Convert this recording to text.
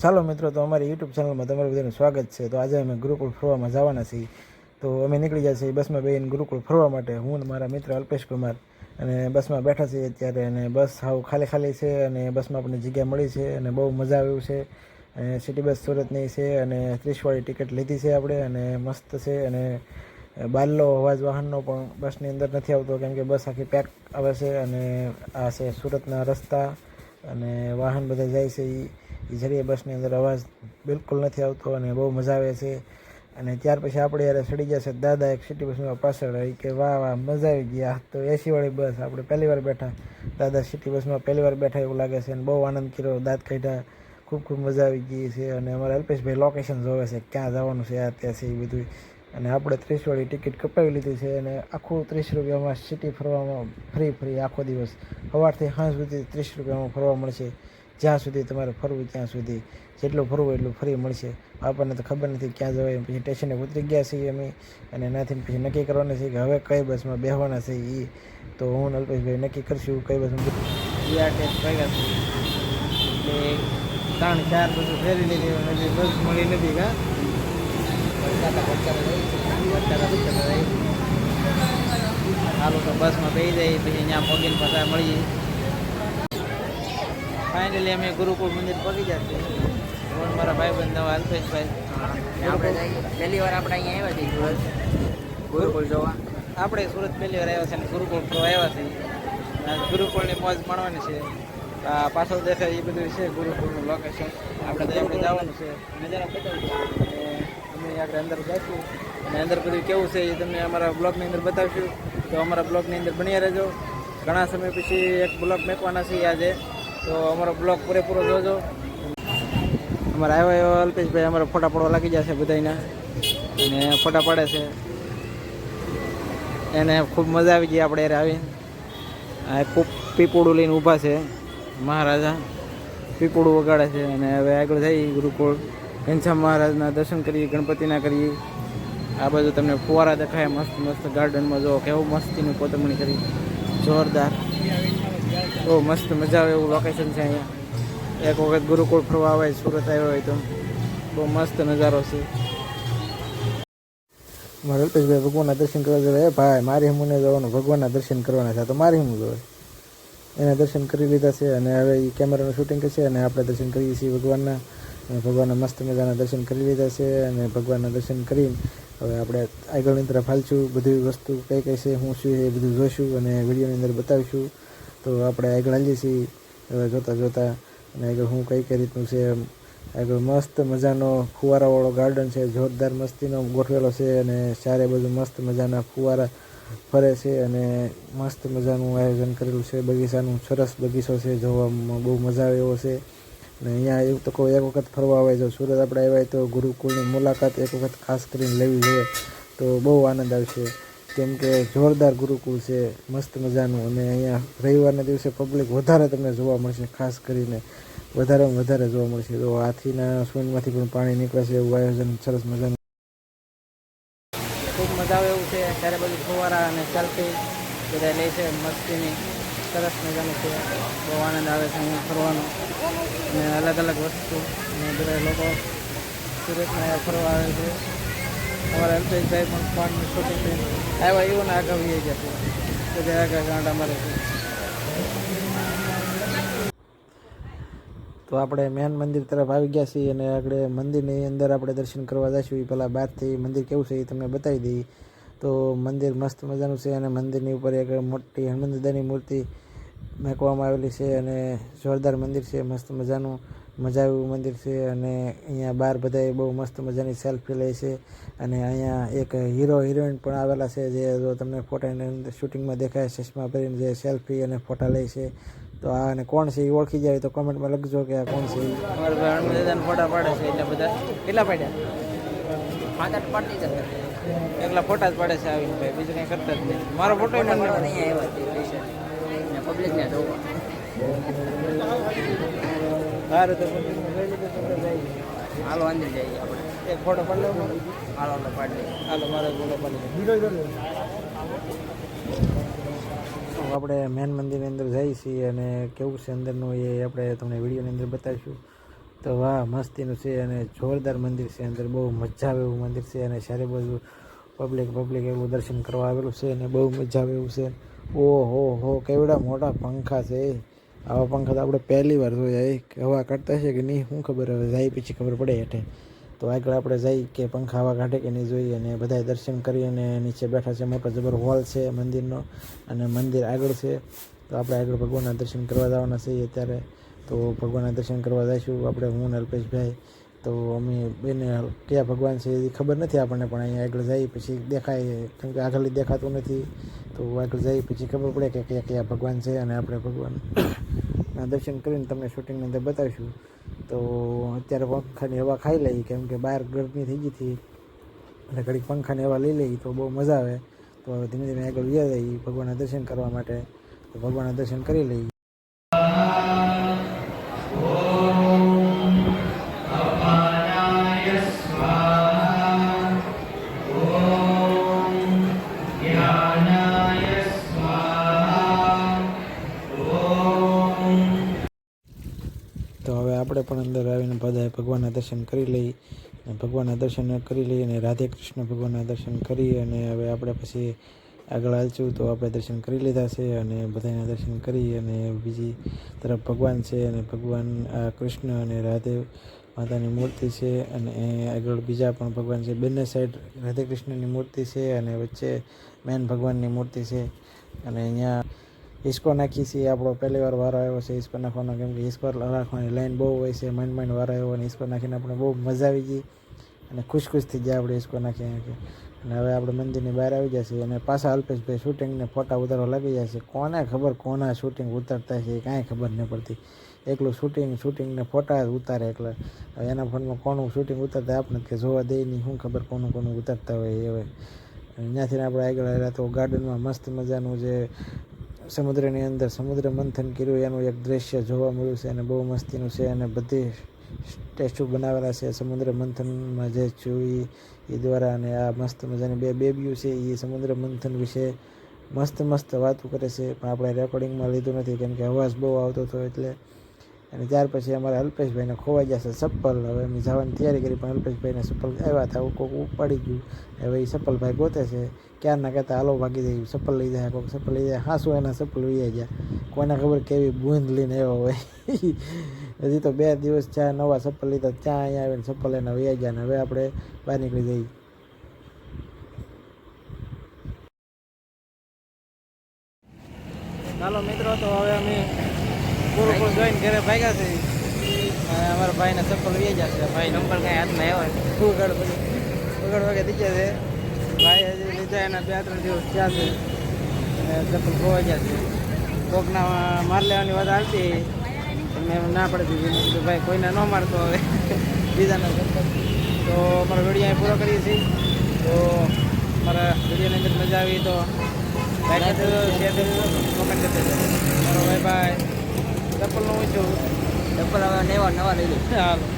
ચાલો મિત્રો, તો અમારી યુટ્યુબ ચેનલમાં તમારું બધાનું સ્વાગત છે. તો આજે અમે ગુરુકુળ ફરવામાં જવાના છીએ. તો અમે નીકળી છીએ બસમાં બેહીને ગુરુકુળ ફરવા માટે. હું અને મારા મિત્ર અલ્પેશ કુમાર અને બસમાં બેઠા છીએ અત્યારે અને બસ હાવ ખાલી ખાલી છે અને બસમાં આપણને જગ્યા મળી છે અને બહુ મજા આવ્યું છે. અને સિટી બસ સુરતની છે અને ત્રીસવાળી ટિકિટ લીધી છે આપણે અને મસ્ત છે અને બારલો અવાજ વાહનનો પણ બસની અંદર નથી આવતો કેમ કે બસ આખી પેક આવે છે અને આ છે સુરતના રસ્તા અને વાહન બધા જાય છે એ જરીએ બસની અંદર અવાજ બિલકુલ નથી આવતો અને બહુ મજા આવે છે. અને ત્યાર પછી આપણે યારે ચડી જશે દાદા એક સિટી બસમાં પાછળ રહી કે વાહ વાહ, મજા આવી ગયા તો એસીવાળી બસ. આપણે પહેલી વાર બેઠા દાદા સિટી બસમાં પહેલી વાર બેઠા એવું લાગે છે અને બહુ આનંદ કર્યો, દાંત કાઢ્યા. ખૂબ ખૂબ મજા આવી ગઈ છે અને અમારા અલ્પેશભાઈ લોકેશન જોવે છે, ક્યાં જવાનું છે, આ, ત્યાં છે, એ બધું. અને આપણે ત્રીસવાળી ટિકિટ કપાવી લીધી છે અને આખું ત્રીસ રૂપિયામાં સિટી ફરવામાં ફ્રી ફ્રી આખો દિવસ. સવારથી સાંજ સુધી ત્રીસ રૂપિયામાં ફરવા મળશે. જ્યાં સુધી તમારે ફરવું ત્યાં સુધી જેટલું ફરવું એટલું ફ્રી મળશે. આપણને તો ખબર નથી ક્યાં જવાય. પછી સ્ટેશને ઉતરી ગયા છીએ અમે અને એનાથી પછી નક્કી કરવાનું છે કે હવે કઈ બસમાં બેહવાના છે એ તો હું અલ્પેશભાઈ નક્કી કરશું કઈ બસમાં ત્રણ ચાર બસો ફેરી લીધી હજી બસ મળી નથી કા હાલો તો બસમાં બેસી જાય, પછી અહીંયા પગીને પસાર મળીએ. ફાઇનલી અમે ગુરુકુળ મંદિર પગી જશે હું મારા ભાઈ બંધ નવા અલ્પેશભાઈ. આપણે પહેલી વાર આપણે અહીંયા આવ્યા છીએ ગુરુકુળ જોવા. આપણે સુરત પહેલી વાર આવ્યા છે અને ગુરુકુળ તો આવ્યા છે ગુરુકુળની મોજ માણવાની છે. આ પાછળ દેખાય એ બધું છે ગુરુકુળનું લોકેશન આપણે તો આપણે જવાનું છે. નજારા બતાવીશું અમે આપણે અંદર જઈશું અને અંદર બધું કેવું છે એ તમને અમારા બ્લોગની અંદર બતાવશું. તો અમારા બ્લોગની અંદર બન્યા રહેજો. ઘણા સમય પછી એક બ્લોગ મેકવાના છે આજે. તો અમારો બ્લોગ પૂરેપૂરો જોજો. અમારા આવ્યા એવા અલ્પેશભાઈ, અમારા ફોટા પડવા લાગી જશે બધાના અને ફોટા પાડે છે. એને ખૂબ મજા આવી ગઈ આપણે યારે આવીને આ ખૂબ લઈને ઊભા છે મહારાજા. પીપોડું વગાડે છે અને હવે આગળ જઈ ગુરુકુળ ઘનશ્યામ મહારાજના દર્શન કરીએ, ગણપતિના કરીએ. આ બાજુ તમને ફુવારા દેખાય, મસ્ત મસ્ત ગાર્ડનમાં જો કેવું મસ્તીનું કોતમણી કરી. જોરદાર. બહુ મસ્ત મજા આવે એવું લોકેશન છે અહીંયા. એક વખત ગુરુકુળ ફરવા આવે, સુરત આવ્યો હોય તો. બહુ મસ્ત નજારો છે. મારે અલ્પેશભાઈ ભગવાનના દર્શન કરવા જવા ભાઈ, મારી હમુને જવાનું, ભગવાનના દર્શન કરવાના છે. તો મારી હમું જોવે એના દર્શન કરી લીધા છે અને હવે એ કેમેરાનું શૂટિંગ કરશે અને આપણે દર્શન કરીએ છીએ ભગવાનના. અને ભગવાનના મસ્ત મજાના દર્શન કરી લીધા છે અને ભગવાનના દર્શન કરીને હવે આપણે આગળની તરફ હાલશું. બધી વસ્તુ કઈ કઈ છે, હું શું એ બધું જોઈશું અને વિડીયોની અંદર બતાવીશું. તો આપણે આગળ હાલીએ છીએ. હવે જોતાં જોતાં અને આગળ હું કઈ કઈ રીતનું છે એમ. આગળ મસ્ત મજાનો ફુવારાવાળો ગાર્ડન છે, જોરદાર મસ્તીનો ગોઠવેલો છે અને ચારે બાજુ મસ્ત મજાના ફુવારા ફરે છે અને મસ્ત મજાનું આયોજન કરેલું છે. બગીચાનું સરસ બગીચો છે જોવામાં બહુ મજા આવે એવો છે. અને અહીંયા એવું તો કોઈ એક વખત ફરવા આવે જો સુરત આપણે આવ્યા હોય તો ગુરુકુળની મુલાકાત એક વખત ખાસ કરીને લેવી જોઈએ. તો બહુ આનંદ આવશે. કેમ કે જોરદાર ગુરુકુળ છે, મસ્ત મજાનું. અને અહીંયા રવિવારના દિવસે પબ્લિક વધારે તમને જોવા મળશે, ખાસ કરીને વધારેમાં વધારે જોવા મળશે. તો હાથીના સૂનમાંથી પણ પાણી નીકળે છે, એવું આયોજન સરસ મજાનું. ખૂબ મજા આવે એવું છે. ત્યારે બધું ફુવારા અને સેલ્ફી બધા લે છે, મસ્તીની. સરસ મજાનું છે. બહુ આનંદ આવે છે અહીંયા ફરવાનો. અને અલગ અલગ વસ્તુ. અને બધા લોકો સુરતમાં ફરવા આવે છે. અમારા અલ્પેશભાઈ પણ ફોનનું શૂટિંગ આવ્યા એવું ને આગળ વી ગયા તો. બધા આગળ ગાંઠ અમારે તો આપણે મેન મંદિર તરફ આવી ગયા છીએ અને આપણે મંદિરની અંદર આપણે દર્શન કરવા જઈશું એ પહેલાં બહારથી મંદિર કેવું છે એ તમને બતાવી દઈએ તો મંદિર મસ્ત મજાનું છે અને મંદિરની ઉપર એક મોટી હનુમાન દાદાની મૂર્તિ મેકવામાં આવેલી છે અને જોરદાર મંદિર છે, મસ્ત મજાનું. મજા એવું મંદિર છે અને અહીંયા બહાર બધાએ બહુ મસ્ત મજાની સેલ્ફી લે છે અને અહીંયા એક હીરો હિરોઈન પણ આવેલા છે જે જો તમને ફોટાની અંદર શૂટિંગમાં દેખાય ચશ્મા પહેરીને જે સેલ્ફી અને ફોટા લે છે. તો આ અને કોણ છે એ ઓળખી જાય તો કોમેન્ટમાં લખજો કે આ કોણ છે ફોટા પાડે છે એટલે બધા કેટલા પાડ્યા? પાંચ આઠ. એકલા ફોટા જ પાડે છે આવીને ભાઈ બીજું કંઈ કરતા જ નહીં. મારો ફોટો પાડવા અહીંયા આવ્યા પબ્લિકને જોવા. સારું તો આપણે હાલો અંદર જઈએ આપણે. એક ફોટો પાડી લેવો હાલો હાલો પાડી હાલો મારો ફોટો પાડી આપણે મેન મંદિરની અંદર જઈએ છીએ અને કેવું છે અંદરનું એ આપણે તમને વિડીયોની અંદર બતાવીશું. તો વાહ મસ્તીનું છે અને જોરદાર મંદિર છે અંદર. બહુ મજા આવે એવું મંદિર છે અને સારી બધું પબ્લિક પબ્લિક એવું દર્શન કરવા આવેલું છે અને બહુ મજા આવે એવું છે. ઓહો હો કેવડા મોટા પંખા છે આવા પંખા તો આપણે પહેલી વાર જોયા એ. હવા કાઢતા છે કે નહીં શું ખબર હવે, જાય પછી ખબર પડે હેઠે. તો આગળ આપણે જઈ કે પંખા હવા કાઢે કે નહીં જોઈએ અને બધા દર્શન કરી અને નીચે બેઠા છે, મોટો જબર હોલ છે મંદિરનો અને મંદિર આગળ છે. તો આપણે આગળ ભગવાનના દર્શન કરવા જવાના છીએ અત્યારે. તો ભગવાનના દર્શન કરવા જઈશું આપણે, હું અલ્પેશભાઈ. તો અમે બેને કયા ભગવાન છે એ ખબર નથી આપણને, પણ અહીંયા આગળ જઈ પછી દેખાય. કેમ કે આગળ દેખાતું નથી. તો આગળ જઈ પછી ખબર પડે કે કયા કયા ભગવાન છે અને આપણે ભગવાનના દર્શન કરીને તમને શૂટિંગની અંદર બતાવીશું. તો અત્યારે પંખાની હવા ખાઈ લઈ કેમ કે બહાર ગરમી થઈ ગઈ હતી. એટલે ઘડીક પંખાની હવા લઈ લઈ તો બહુ મજા આવે. તો ધીમે ધીમે આગળ વ્યા જઈએ, ભગવાનના દર્શન કરવા માટે. તો ભગવાનના દર્શન કરી લઈએ. બધાએ ભગવાનના દર્શન કરી લઈ અને ભગવાનના દર્શન કરી લઈ અને રાધે કૃષ્ણ ભગવાનના દર્શન કરી અને હવે આપણે પછી આગળ હાલશું તો આપણે દર્શન કરી લીધા છે અને બધાના દર્શન કરી અને બીજી તરફ ભગવાન છે અને ભગવાન, આ કૃષ્ણ અને રાધે માતાની મૂર્તિ છે અને આગળ બીજા પણ ભગવાન છે. બંને સાઈડ રાધે કૃષ્ણની મૂર્તિ છે અને વચ્ચે મેન ભગવાનની મૂર્તિ છે અને અહીંયા હિસકો નાખીએ છીએ આપણો પહેલી વાર વારો આવ્યો છે હિસકો નાખવાનો કેમ કે હિસકો રાખવાની લાઈન બહુ હોય છે માંડ માંડ વારો આવ્યો અને હિસકો નાખીને આપણે બહુ મજા આવી ગઈ અને ખુશ ખુશ થઈ ગયા આપણે હિસકો નાખી અને હવે આપણે મંદિરની બહાર આવી જશે અને પાછા અલ્પેશભાઈ શૂટિંગને ફોટા ઉતારવા લાગી જશે કોને ખબર કોના શૂટિંગ ઉતારતા છે એ કાંઈ ખબર નહીં પડતી. એકલું શૂટિંગ શૂટિંગને ફોટા ઉતારે એટલે હવે એના ફોનમાં કોનું શૂટિંગ ઉતારતા આપણે કે જોવા દે નહીં, શું ખબર કોનું કોનું ઉતારતા હોય એ હવે ત્યાંથી આપણે આગળ આવ્યા તો ગાર્ડનમાં મસ્ત મજાનું જે સમુદ્રની અંદર સમુદ્ર મંથન કર્યું, એનું એક દ્રશ્ય જોવા મળ્યું છે અને બહુ મસ્તીનું છે અને બધી સ્ટેચ્યુ બનાવેલા છે. સમુદ્ર મંથનમાં જે જોઈ એ દ્વારા અને આ મસ્ત મજાની બે બેબીઓ છે એ સમુદ્ર મંથન વિશે મસ્ત મસ્ત વાતો કરે છે. પણ આપણે રેકોર્ડિંગમાં લીધું નથી, કેમ કે અવાજ બહુ આવતો હતો એટલે અને ત્યાર પછી અમારા અલ્પેશભાઈને ખોવાઈ જશે ચપ્પલ. હવે અમે જવાની તૈયારી કરી, પણ અલ્પેશભાઈને ચપ્પલ આવ્યા હતા. કોઈક ઉપાડી ગયું. હવે એ ચપ્પલભાઈ ગોતે છે. ક્યારના કહેતા, હાલો, ભાગી જાય ચપ્પલ લઈ જાય. કોઈક ચપ્પલ લઈ જાય. હાસુ એના ચપ્પલ લઈ જાય કોને ખબર કેવી બૂંદ લઈને આવ્યો હોય. હજી તો બે દિવસ ચા નવા ચપ્પલ લીધા, ત્યાં અહીંયા આવીને ચપ્પલ એના વૈયા ગયા ને હવે આપણે બહાર નીકળી જઈએ ચાલો મિત્રો તો હવે અમે ગુરુકુળ જોઈને ઘરે ભાગ્યા છે અમારા ભાઈને ચપ્પલ વી જશે ભાઈ નંબર કઈ હાથમાં આવ્યો ઉગડ પછી? ઉગડ વાગે થઈ છે? ભાઈ હજી લીધા એના બે ત્રણ દિવસ થયા છે. અને ચપ્પલ ખોવાઈ છે. કોકના માર લેવાની વાત આવતી. મેં ના પડતી દીધી. ભાઈ કોઈને ન મારતો હવે. બીજાના ચપ્પલ તો અમારો વીડિયો અહીં પૂરો કરીએ છીએ. તો મારા વિડીયોની અંદર મજા આવી તો લાઈક કરી દેજો શેર કરી દેજો કોમેન્ટ કરી દેજો મારો ભાઈ ભાઈ ચપ્પલનું હું છું ચપ્પલ નવા નવા લઈ લઈશ